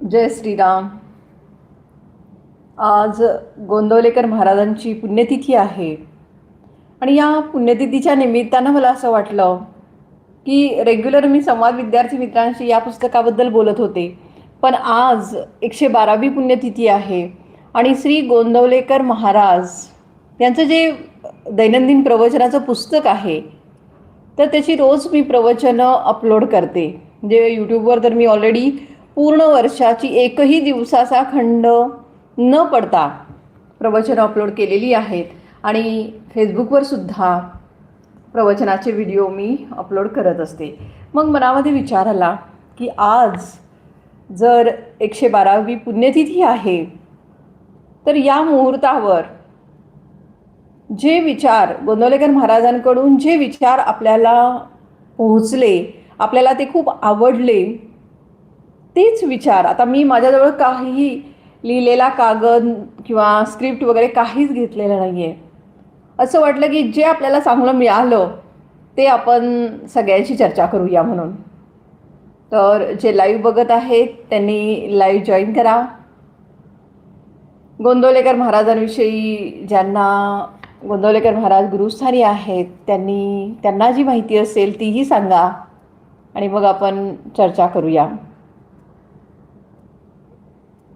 जय श्रीराम. आज गोंदवलेकर महाराजांची पुण्यतिथी आहे. आणि या पुण्यतिथीच्या निमित्तानं मला असं वाटलं की रेग्युलर मी संवाद विद्यार्थी मित्रांशी या पुस्तकाबद्दल बोलत होते. पण आज एकशे बारावी पुण्यतिथी आहे आणि श्री गोंदवलेकर महाराज यांचं जे दैनंदिन प्रवचनाचं पुस्तक आहे तर त्याची रोज मी प्रवचनं अपलोड करते. म्हणजे यूट्यूबवर तर मी ऑलरेडी पूर्ण वर्षाची एकही दिवसाचा खंड न पडता प्रवचनं अपलोड केलेली आहेत. आणि फेसबुकवर सुद्धा प्रवचनाचे व्हिडिओ मी अपलोड करत असते. मग मनामध्ये विचार आला की आज जर एकशे बारावी पुण्यतिथी आहे तर या मुहूर्तावर जे विचार गोंदवलेकर महाराजांकडून जे विचार आपल्याला पोहोचले आपल्याला ते खूप आवडले तेच विचार. आता मी माझ्याजवळ काहीही लिहिलेला कागद किंवा स्क्रिप्ट वगैरे काहीच घेतलेलं नाही आहे असं वाटलं की जे आपल्याला चांगलं मिळालं ते आपण सगळ्यांशी चर्चा करूया म्हणून. तर जे लाईव्ह बघत आहेत त्यांनी लाईव्ह जॉईन करा. गोंदवलेकर महाराजांविषयी ज्यांना गोंदवलेकर महाराज गुरुस्थानी आहेत त्यांनी त्यांना जी माहिती असेल तीही सांगा. आणि मग आपण चर्चा करूया.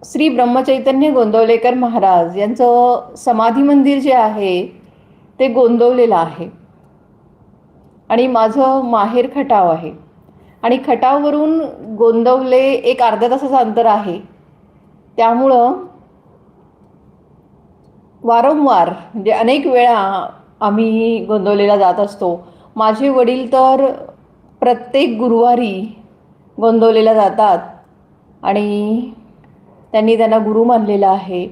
श्री ब्रह्मचैतन्य गोंदवलेकर महाराज यांचं समाधी मंदिर जे आहे ते गोंदवलेलं आहे. आणि माझं माहेर खटाव आहे. आणि खटाववरून गोंदवले एक अर्ध्या तासाचं अंतर आहे. त्यामुळं वारंवार म्हणजे अनेक वेळा आम्ही गोंदवलेला जात असतो. माझे वडील तर प्रत्येक गुरुवारी गोंदवलेला जातात. आणि त्यांनी त्यांना गुरु मानलेला आहे.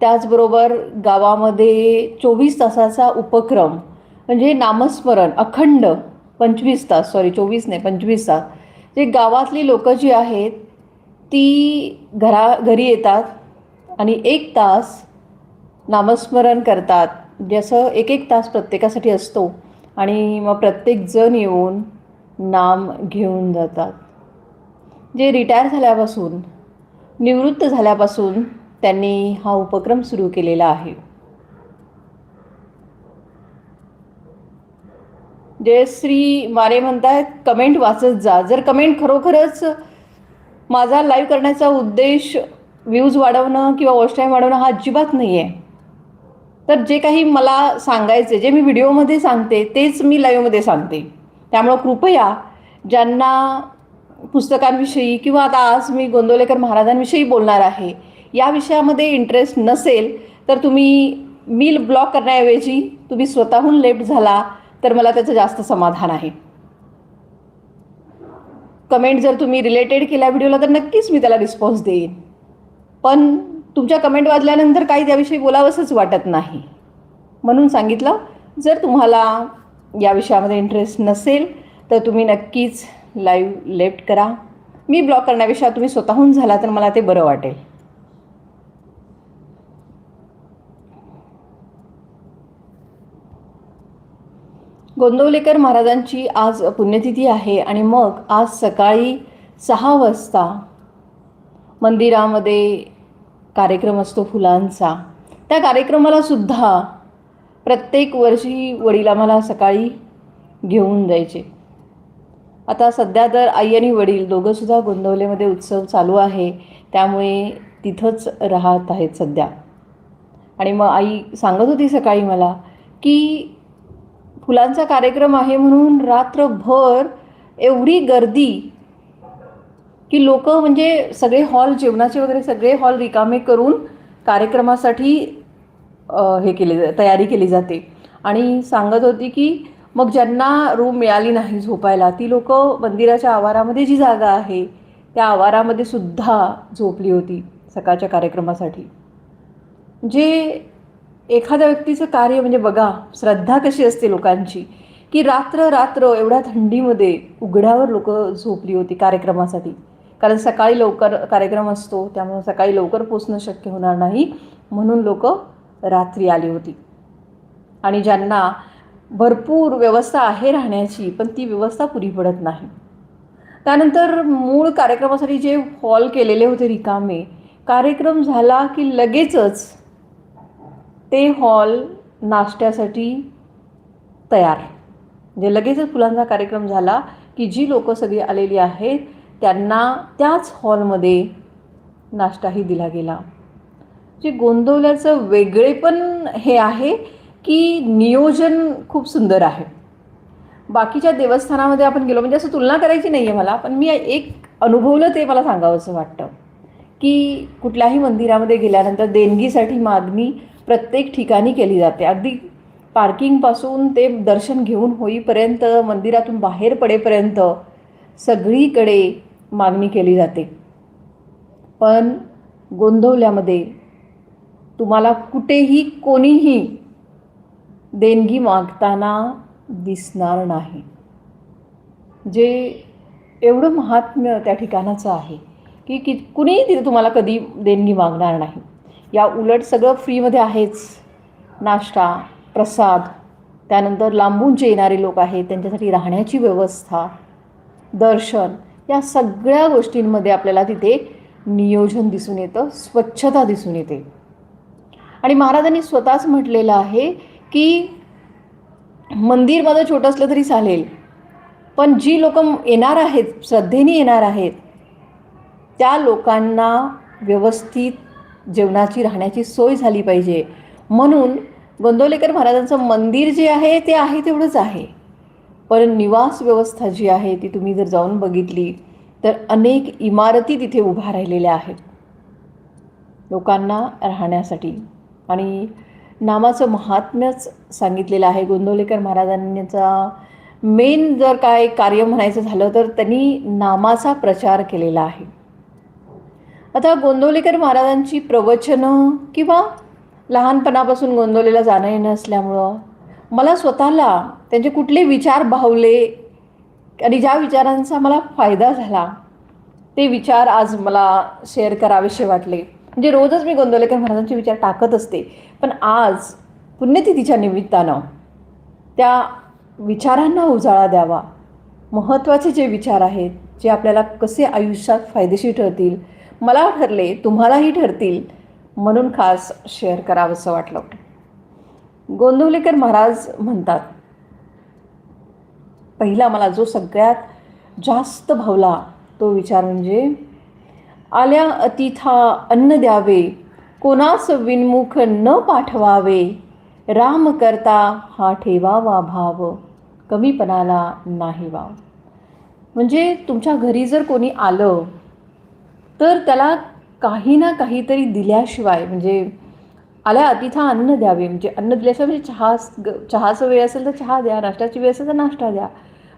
त्याचबरोबर गावामध्ये चोवीस तासाचा उपक्रम म्हणजे नामस्मरण अखंड पंचवीस तास सॉरी चोवीस नाही पंचवीस तास. जे गावातली लोकं जी आहेत ती घरा घरी येतात आणि एक तास नामस्मरण करतात. म्हणजे जसं एक एक तास प्रत्येकासाठी असतो आणि मग प्रत्येकजण येऊन नाम घेऊन जातात. जे रिटायर झाल्यापासून निवृत्त झाल्यापासून त्यांनी हा उपक्रम सुरू केलेला आहे. जयश्री श्री मारे आहेत कमेंट वाचत जा. जर कमेंट खरोखरच माझा लाईव्ह करण्याचा उद्देश व्ह्यूज वाढवणं किंवा वॉच टाईम वाढवणं हा अजिबात नाही आहे तर जे काही मला सांगायचे जे मी व्हिडिओमध्ये सांगते तेच मी लाईव्हमध्ये सांगते. त्यामुळं कृपया ज्यांना पुस्तकांविषयी किंवा आता आज मी गोंदवलेकर महाराजांविषयी बोलणार आहे या विषयामध्ये इंटरेस्ट नसेल तर तुम्ही मी ब्लॉक करण्याऐवजी तुम्ही स्वतःहून लेफ्ट झाला तर मला त्याचं जास्त समाधान आहे. कमेंट जर तुम्ही रिलेटेड केल्या व्हिडिओला तर नक्कीच मी त्याला रिस्पॉन्स देईन. पण तुमच्या कमेंट वाजल्यानंतर काही त्याविषयी बोलावंसंच वाटत नाही. म्हणून सांगितलं जर तुम्हाला या विषयामध्ये इंटरेस्ट नसेल तर तुम्ही नक्कीच लाईव्ह लेफ्ट करा. मी ब्लॉक करण्यापेक्षा तुम्ही स्वतःहून झाला तर मला ते बरं वाटेल. गोंदवलेकर महाराजांची आज पुण्यतिथी आहे आणि मग आज सकाळी सहा वाजता मंदिरामध्ये कार्यक्रम असतो फुलांचा. त्या कार्यक्रमाला सुद्धा प्रत्येक वर्षी वडील आम्हाला सकाळी घेऊन जायचे. आता सध्या तर आई आणि वडील दोघंसुद्धा गोंदवलेमध्ये उत्सव चालू आहे. त्यामुळे तिथंच राहत आहेत सध्या. आणि मग आई सांगत होती सकाळी मला की फुलांचा कार्यक्रम आहे म्हणून रात्रभर एवढी गर्दी की लोक म्हणजे सगळे हॉल जेवणाचे वगैरे सगळे हॉल रिकामे करून कार्यक्रमासाठी हे केले तयारी केली जाते. आणि सांगत होती की मग ज्यांना रूम मिळाली नाही झोपायला ती लोक मंदिराच्या आवारामध्ये जी जागा आहे त्या आवारामध्ये सुद्धा झोपली होती सकाळच्या कार्यक्रमासाठी. जे एखाद्या व्यक्तीचं कार्य म्हणजे बघा श्रद्धा कशी असते लोकांची की रात्र रात्र एवढ्या थंडीमध्ये उघड्यावर लोक झोपली होती कार्यक्रमासाठी. कारण सकाळी लवकर कार्यक्रम असतो त्यामुळे सकाळी लवकर पोचणं शक्य होणार नाही म्हणून लोक रात्री आली होती. आणि ज्यांना भरपूर व्यवस्था आहे राहण्याची पण ती व्यवस्था पुरी पडत नाही. त्यानंतर मूळ कार्यक्रमासाठी जे हॉल केलेले होते रिकामे कार्यक्रम झाला की लगेचच ते हॉल नाश्त्यासाठी तयार. म्हणजे लगेचच फुलांचा कार्यक्रम झाला की जी लोकं सगळी आलेली आहेत त्यांना त्याच हॉलमध्ये नाश्ताही दिला गेला. जे गोंदवल्याचं वेगळेपण हे आहे की नियोजन खूप सुंदर आहे. बाकीच्या देवस्थानामध्ये आपण गेलो म्हणजे असं तुलना करायची नाही आहे मला पण मी एक अनुभवलं ते मला सांगावंसं वाटतं की कुठल्याही मंदिरामध्ये गेल्यानंतर देणगीसाठी मागणी प्रत्येक ठिकाणी केली जाते. अगदी पार्किंगपासून ते दर्शन घेऊन होईपर्यंत मंदिरातून बाहेर पडेपर्यंत सगळीकडे मागणी केली जाते. पण गोंधवल्यामध्ये तुम्हाला कुठेही कोणीही देणगी मागताना दिसणार नाही. जे एवढं महात्म्य त्या ठिकाणाचं आहे की की कुणीही तिथे तुम्हाला कधी देणगी मागणार नाही. या उलट सगळं फ्रीमध्ये आहेच. नाश्ता प्रसाद त्यानंतर लांबून जे येणारे लोक आहेत त्यांच्यासाठी राहण्याची व्यवस्था दर्शन या सगळ्या गोष्टींमध्ये आपल्याला तिथे नियोजन दिसून येतं स्वच्छता दिसून येते. आणि महाराजांनी स्वतःच म्हटलेलं आहे की मंदिर माझं छोटं असलं तरी चालेल. पण जी लोक येणार आहेत श्रद्धेने येणार आहेत त्या लोकांना व्यवस्थित जेवणाची राहण्याची सोय झाली पाहिजे. म्हणून गोंदवलेकर महाराजांचं मंदिर जे आहे ते आहे तेवढंच आहे. पण निवास व्यवस्था जी आहे ती तुम्ही जर जाऊन बघितली तर अनेक इमारती तिथे उभ्या राहिलेल्या आहेत. लोकांना राहण्यासाठी. आणि नामाचं महात्म्यच सांगितलेलं आहे. गोंदवलेकर महाराजांचा मेन जर काय कार्य म्हणायचं झालं तर त्यांनी नामाचा प्रचार केलेला आहे. आता गोंदवलेकर महाराजांची प्रवचनं किंवा लहानपणापासून गोंदवलेला जाणं येणं असल्यामुळं मला स्वतःला त्यांचे कुठले विचार भावले आणि ज्या विचारांचा मला फायदा झाला ते विचार आज मला शेअर करावेसे वाटले. म्हणजे रोजच मी गोंदवलेकर महाराजांचे विचार टाकत असते. पण आज पुण्यतिथीच्या निमित्तानं त्या विचारांना उजाळा द्यावा. महत्त्वाचे जे विचार आहेत जे आपल्याला कसे आयुष्यात फायदेशीर ठरतील मला ठरले तुम्हालाही ठरतील म्हणून खास शेअर करावंसं वाटलं. गोंदवलेकर महाराज म्हणतात पहिला मला जो सगळ्यात जास्त भावला तो विचार म्हणजे आल्या अतिथा अन्न द्यावे. कोणास विनमुख न पाठवावे. राम करता हा ठेवावा भाव. कमीपणाला नाही वाव म्हणजे तुमच्या घरी जर कोणी आलं तर त्याला काही ना काहीतरी दिल्याशिवाय म्हणजे आल्या अतिथा अन्न द्यावे. म्हणजे अन्न दिल्याशिवाय म्हणजे चहा चहाचं वेळ असेल तर चहा द्या नाश्त्याची वेळ असेल तर नाश्ता द्या.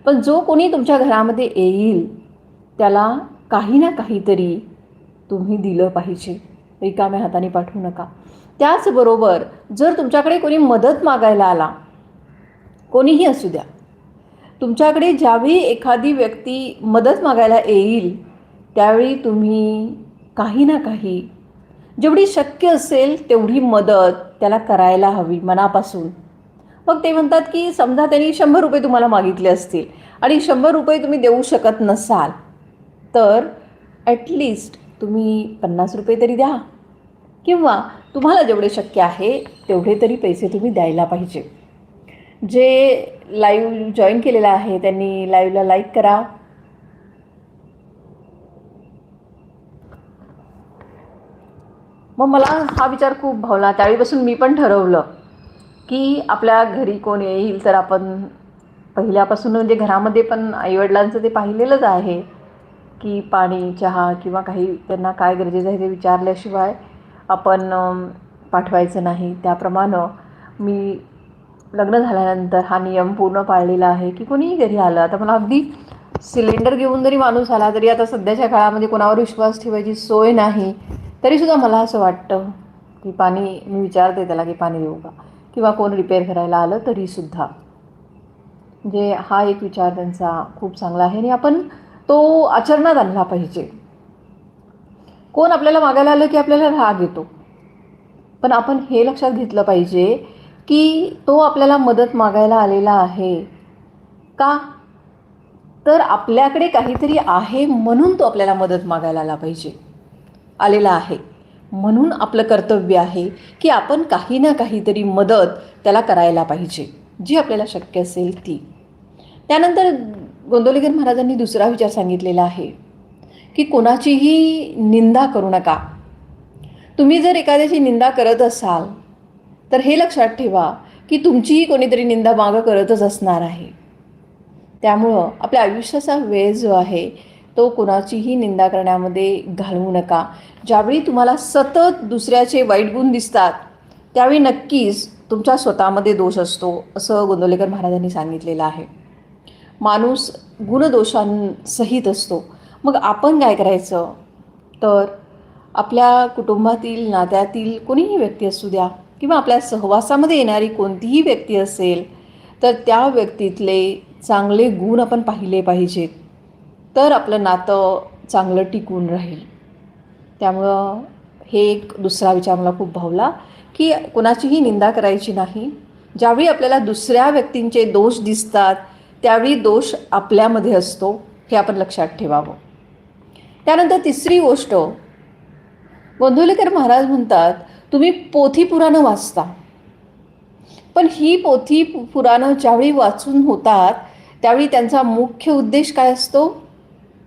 पण जो कोणी तुमच्या घरामध्ये येईल त्याला काही ना काहीतरी तुम्ही दिलं पाहिजे. रिकाम्या हाताने पाठवू नका. त्याचबरोबर जर तुमच्याकडे कोणी मदत मागायला आला कोणीही असू द्या तुमच्याकडे ज्यावेळी एखादी व्यक्ती मदत मागायला येईल त्यावेळी तुम्ही काही ना काही जेवढी शक्य असेल तेवढी मदत त्याला करायला हवी मनापासून. मग ते म्हणतात की समजा त्यांनी शंभर रुपये तुम्हाला मागितले असतील आणि शंभर रुपये तुम्ही देऊ शकत नसाल तर ॲटलिस्ट तुम्ही पन्नास रुपये तरी द्या. किंवा तुम्हाला जेवढे शक्य आहे तेवढे तरी पैसे तुम्ही द्यायला पाहिजे. जे लाईव्ह जॉईन केलेलं आहे त्यांनी लाईव्हला लाईक करा. मग मला हा विचार खूप भावला. त्यावेळीपासून मी पण ठरवलं की आपल्या घरी कोण येईल तर आपण पहिल्यापासून म्हणजे घरामध्ये पण आईवडिलांचं ते पाहिलेलंच आहे. की पाणी चहा किंवा काही त्यांना काय गरजेचं आहे ते विचारल्याशिवाय आपण पाठवायचं नाही. त्याप्रमाणं मी लग्न झाल्यानंतर हा नियम पूर्ण पाळलेला आहे की कोणीही घरी आलं आता मला अगदी सिलेंडर घेऊन जरी माणूस आला तरी आता सध्याच्या काळामध्ये कोणावर विश्वास ठेवायची सोय नाही तरीसुद्धा मला असं वाटतं की पाणी मी विचारते त्याला की पाणी देऊ का? किंवा कोण रिपेअर करायला आलं तरीसुद्धा. म्हणजे हा एक विचार त्यांचा खूप चांगला आहे आणि आपण तो आचरणात आणला पाहिजे. कोण आपल्याला मागायला आलं की आपल्याला राग येतो? पण आपण हे लक्षात घेतलं पाहिजे की तो आपल्याला मदत मागायला आलेला आहे. का? तर आपल्याकडे काहीतरी आहे म्हणून तो आपल्याला मदत मागायला आला पाहिजे. आलेला आहे. म्हणून आपलं कर्तव्य आहे की आपण काही ना काहीतरी मदत त्याला करायला पाहिजे. जी आपल्याला शक्य असेल ती. त्यानंतर गोंदवलेकर महाराजांनी दुसरा विचार सांगितलेला आहे की कोणाचीही निंदा करू नका. तुम्ही जर एखाद्याची निंदा करत असाल तर हे लक्षात ठेवा की तुमचीही कोणीतरी निंदा मागं करतच असणार आहे. त्यामुळं आपल्या आयुष्याचा वेळ जो आहे तो कोणाचीही निंदा करण्यामध्ये घालवू नका. ज्यावेळी तुम्हाला सतत दुसऱ्याचे वाईट गुण दिसतात त्यावेळी नक्कीच तुमच्या स्वतःमध्ये दोष असतो असं गोंदवलेकर महाराजांनी सांगितलेलं आहे. माणूस गुणदोषांसहित असतो. मग आपण काय करायचं? तर आपल्या कुटुंबातील नात्यातील कोणीही व्यक्ती असू द्या किंवा आपल्या सहवासामध्ये येणारी कोणतीही व्यक्ती असेल तर त्या व्यक्तीतले चांगले गुण आपण पाहिले पाहिजेत. तर आपलं नातं चांगलं टिकून राहील. त्यामुळं हे एक दुसरा विचार मला खूप भावला की कोणाचीही निंदा करायची नाही. ज्यावेळी आपल्याला दुसऱ्या व्यक्तींचे दोष दिसतात त्यावेळी दोष आपल्यामध्ये असतो हे आपण लक्षात ठेवावं. त्यानंतर तिसरी गोष्ट गोंधुलेकर महाराज म्हणतात तुम्ही पोथी पुराणं वाचता. पण ही पोथी पुराणं ज्यावेळी वाचून होतात त्यावेळी त्यांचा मुख्य उद्देश काय असतो?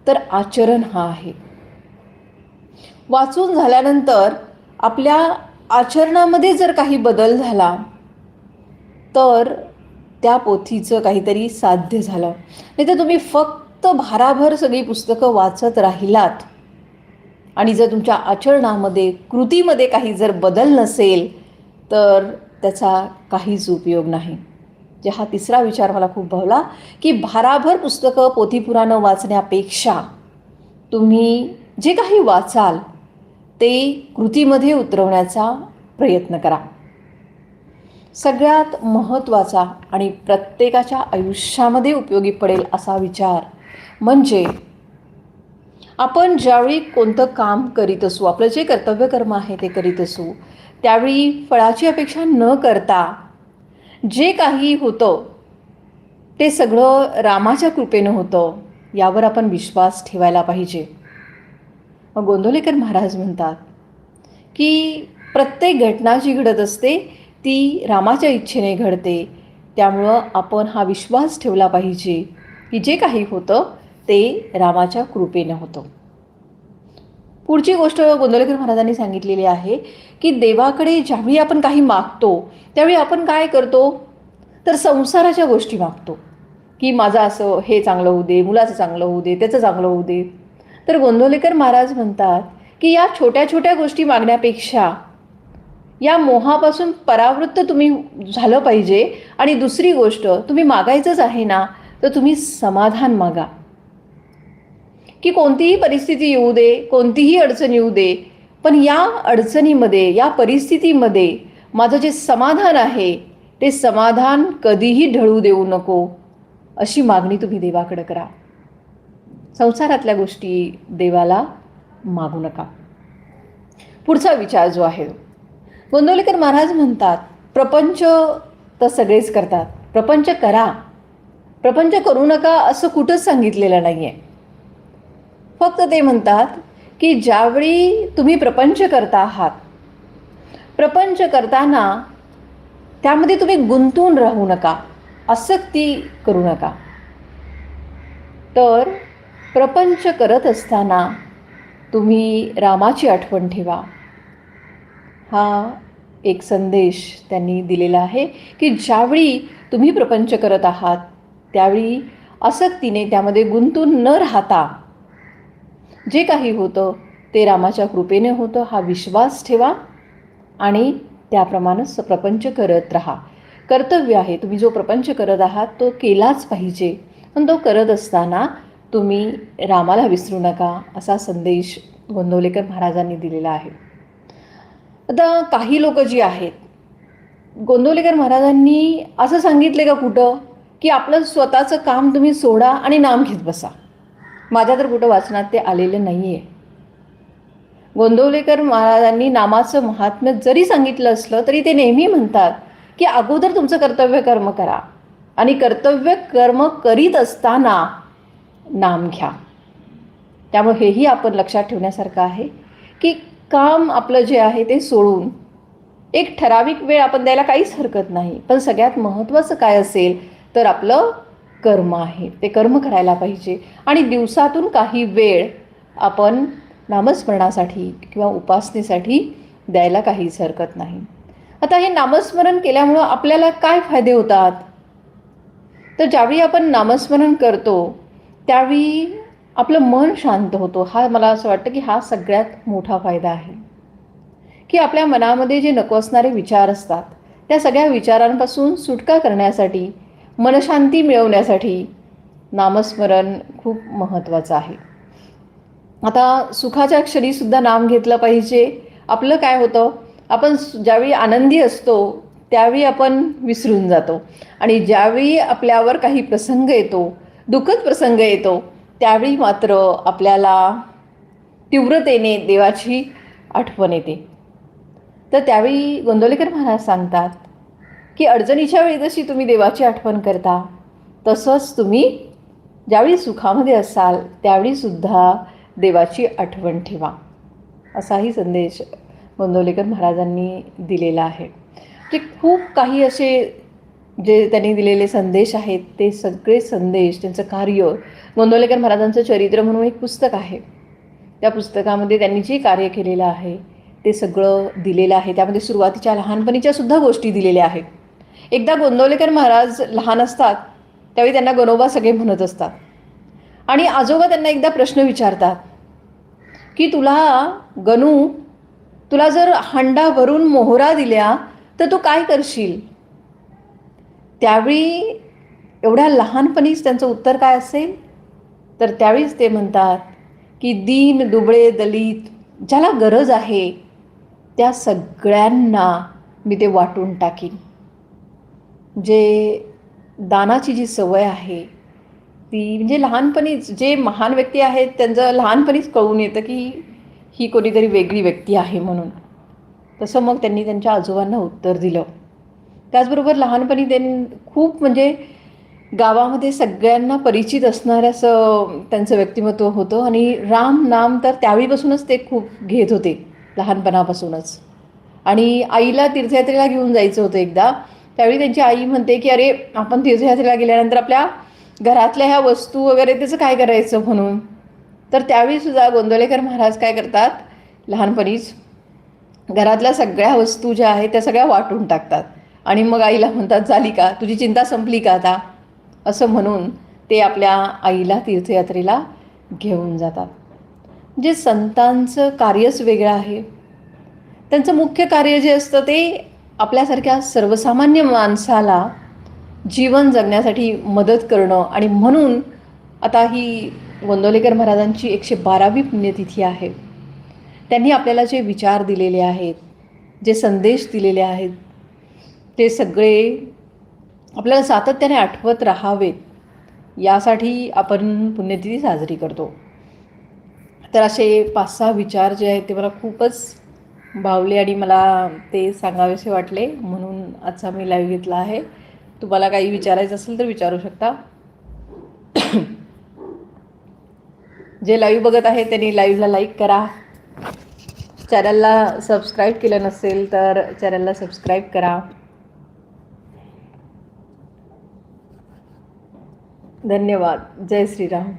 तर आचरण हा आहे. वाचून झाल्यानंतर आपल्या आचरणामध्ये जर काही बदल झाला तर त्या पोथीचं काहीतरी साध्य झालं. नाही तर तुम्ही फक्त भाराभर सगळी पुस्तकं वाचत राहिलात. आणि जर तुमच्या आचरणामध्ये कृतीमध्ये काही जर बदल नसेल तर त्याचा काहीच उपयोग नाही. जे हा तिसरा विचार मला खूप भावला की भाराभर पुस्तकं पोथीपुराणं वाचण्यापेक्षा तुम्ही जे काही वाचाल ते कृतीमध्ये उतरवण्याचा प्रयत्न करा. सगळ्यात महत्त्वाचा आणि प्रत्येकाच्या आयुष्यामध्ये उपयोगी पडेल असा विचार म्हणजे आपण ज्यावेळी कोणतं काम करीत असू आपलं जे कर्तव्य कर्म आहे ते करीत असू त्यावेळी फळाची अपेक्षा न करता जे काही होतं ते सगळं रामाच्या कृपेनं होतं यावर आपण विश्वास ठेवायला पाहिजे. मग गोंदवलेकर महाराज म्हणतात की प्रत्येक घटना जी घडत असते ती रामाच्या इच्छेने घडते. त्यामुळं आपण हा विश्वास ठेवला पाहिजे की जे काही होतं ते रामाच्या कृपेनं होतं. पुढची गोष्ट गोंदवलेकर महाराजांनी सांगितलेली आहे की देवाकडे ज्यावेळी आपण काही मागतो त्यावेळी आपण काय करतो? तर संसाराच्या गोष्टी मागतो. की माझं असं हे चांगलं होऊ दे मुलाचं चांगलं होऊ दे त्याचं चांगलं होऊ दे. तर गोंदवलेकर महाराज म्हणतात की या छोट्या छोट्या गोष्टी मागण्यापेक्षा या मोहापासून परावृत्त तुम्ही झालं पाहिजे. आणि दुसरी गोष्ट तुम्ही मागायचंच आहे ना तर तुम्ही समाधान मागा. की कोणतीही परिस्थिती येऊ दे कोणतीही अडचण येऊ दे पण या अडचणीमध्ये या परिस्थितीमध्ये माझं जे समाधान आहे ते समाधान कधीही ढळू देऊ नको अशी मागणी तुम्ही देवाकडं करा. संसारातल्या गोष्टी देवाला मागू नका. पुढचा विचार जो आहे गोंदवलेकर महाराज म्हणतात प्रपंच तर सगळेच करतात. प्रपंच करा. प्रपंच करू नका असं कुठंच सांगितलेलं नाही आहे फक्त ते म्हणतात की ज्यावेळी तुम्ही प्रपंच करता आहात प्रपंच करताना त्यामध्ये तुम्ही गुंतून राहू नका आसक्ती करू नका. तर प्रपंच करत असताना तुम्ही रामाची आठवण ठेवा. हा एक संदेश त्यांनी दिलेला आहे की ज्यावेळी तुम्ही प्रपंच करत आहात त्यावेळी आसक्तीने त्यामध्ये गुंतून न राहता जे काही होतं ते रामाच्या कृपेने होतं हा विश्वास ठेवा आणि त्याप्रमाणेच प्रपंच करत राहा. कर्तव्य आहे तुम्ही जो प्रपंच करत आहात तो केलाच पाहिजे. पण तो करत असताना तुम्ही रामाला विसरू नका असा संदेश गोंदवलेकर महाराजांनी दिलेला आहे. आता काही लोक जी आहेत गोंदवलेकर महाराजांनी असं सांगितले का कुठं की आपलं स्वतःचं काम तुम्ही सोडा आणि नाम घेत बसा. माझ्या तर कुठं वाचनात ते आलेलं नाही आहे गोंदवलेकर महाराजांनी नामाचं महात्म्य जरी सांगितलं असलं तरी ते नेहमी म्हणतात की अगोदर तुमचं कर्तव्य कर्म करा आणि कर्तव्य कर्म करीत असताना नाम घ्या. त्यामुळे हेही आपण लक्षात ठेवण्यासारखं आहे की काम आपलं जे आहे ते सोडून एक ठराविक वेळ आपण द्यायला काहीच हरकत नाही. पण सगळ्यात महत्त्वाचं काय असेल तर आपलं कर्म आहे. ते कर्म करायला पाहिजे. आणि दिवसातून काही वेळ आपण नामस्मरणासाठी किंवा उपासनेसाठी द्यायला काहीच हरकत नाही. आता हे नामस्मरण केल्यामुळं आपल्याला काय फायदे होतात? तर ज्यावेळी आपण नामस्मरण करतो त्यावेळी आपलं मन शांत होतो. हा मला असं वाटतं की हा सगळ्यात मोठा फायदा आहे. की आपल्या मनामध्ये जे नको असणारे विचार असतात त्या सगळ्या विचारांपासून सुटका करण्यासाठी मनशांती मिळवण्यासाठी नामस्मरण खूप महत्त्वाचं आहे. आता सुखाच्या क्षणीसुद्धा नाम घेतलं पाहिजे. आपलं काय होतं? आपण ज्यावेळी आनंदी असतो त्यावेळी आपण विसरून जातो. आणि ज्यावेळी आपल्यावर काही प्रसंग येतो दुःखद प्रसंग येतो त्यावेळी मात्र आपल्याला तीव्रतेने देवाची आठवण येते. तर त्यावेळी गोंदवलेकर महाराज सांगतात की अडचणीच्या वेळी जशी तुम्ही देवाची आठवण करता तसंच तुम्ही ज्यावेळी सुखामध्ये असाल त्यावेळीसुद्धा देवाची आठवण ठेवा. असाही संदेश गोंदवलेकर महाराजांनी दिलेला आहे. जे खूप काही असे जे त्यांनी दिलेले संदेश आहेत ते सगळे संदेश त्यांचं कार्य गोंदवलेकर महाराजांचं चरित्र म्हणून एक पुस्तक आहे. त्या पुस्तकामध्ये त्यांनी जे कार्य केलेलं आहे ते सगळं दिलेलं आहे. त्यामध्ये सुरुवातीच्या लहानपणीच्या सुद्धा गोष्टी दिलेल्या आहेत. एकदा गोंदवलेकर महाराज लहान असतात त्यावेळी त्यांना गणोबा सगळे म्हणत असतात. आणि आजोबा त्यांना एकदा प्रश्न विचारतात की तुला गणू तुला जर हांडा भरून मोहरा दिल्या तर तू काय करशील? त्यावेळी एवढ्या लहानपणीच त्यांचं उत्तर काय असेल? तर त्यावेळीच ते म्हणतात की दीन दुबळे दलित ज्याला गरज आहे त्या सगळ्यांना मी ते वाटून टाकीन. जे दानाची जी सवय आहे ती म्हणजे लहानपणीच जे महान व्यक्ती आहेत त्यांचं लहानपणीच कळून येतं की ही कोणीतरी वेगळी व्यक्ती आहे म्हणून. तसं मग त्यांनी त्यांच्या आजोबांना उत्तर दिलं. त्याचबरोबर लहानपणी त्यांनी खूप म्हणजे गावामध्ये सगळ्यांना परिचित असणारं असं त्यांचं व्यक्तिमत्व होतं आणि राम नाम तर त्यावेळीपासूनच ते खूप घेत होते लहानपणापासूनच. आणि आईला तीर्थयात्रेला घेऊन जायचं होतं एकदा. त्यावेळी त्यांची आई म्हणते की अरे आपण तीर्थयात्रेला गेल्यानंतर आपल्या घरातल्या ह्या वस्तू वगैरे त्याचं काय करायचं म्हणून? तर त्यावेळीसुद्धा गोंदवलेकर महाराज काय करतात? लहानपणीच घरातल्या सगळ्या वस्तू ज्या आहेत त्या सगळ्या वाटून टाकतात. आणि मग आईला म्हणतात झाली का? तुझी चिंता संपली का आता? असं म्हणून ते आपल्या आईला तीर्थयात्रेला घेऊन जातात. जे संतांचं कार्यच वेगळं आहे. त्यांचं मुख्य कार्य जे असतं ते आपल्यासारख्या सर्वसामान्य माणसाला जीवन जगण्यासाठी मदत करणं आणि म्हणून आता ही गोंदवलेकर महाराजांची एकशे बारावी पुण्यतिथी आहे. त्यांनी आपल्याला जे विचार दिलेले आहेत जे संदेश दिलेले आहेत ते सगळे आपल्याला सातत्याने आठवत राहावेत यासाठी आपण पुण्यतिथी साजरी करतो. तर असे पाच सहा विचार जे आहेत ते मला खूपच भावले आणि मला ते सांगावेसे वाटले म्हणून आजचा मी लाईव्ह घेतला आहे. तुम्हाला काही विचारायचं असेल तर विचारू शकता. जे लाईव्ह बघत आहे त्यांनी लाईव्हला लाईक करा. चॅनलला सबस्क्राईब केलं नसेल तर चॅनलला सबस्क्राईब करा. धन्यवाद. जय श्रीराम.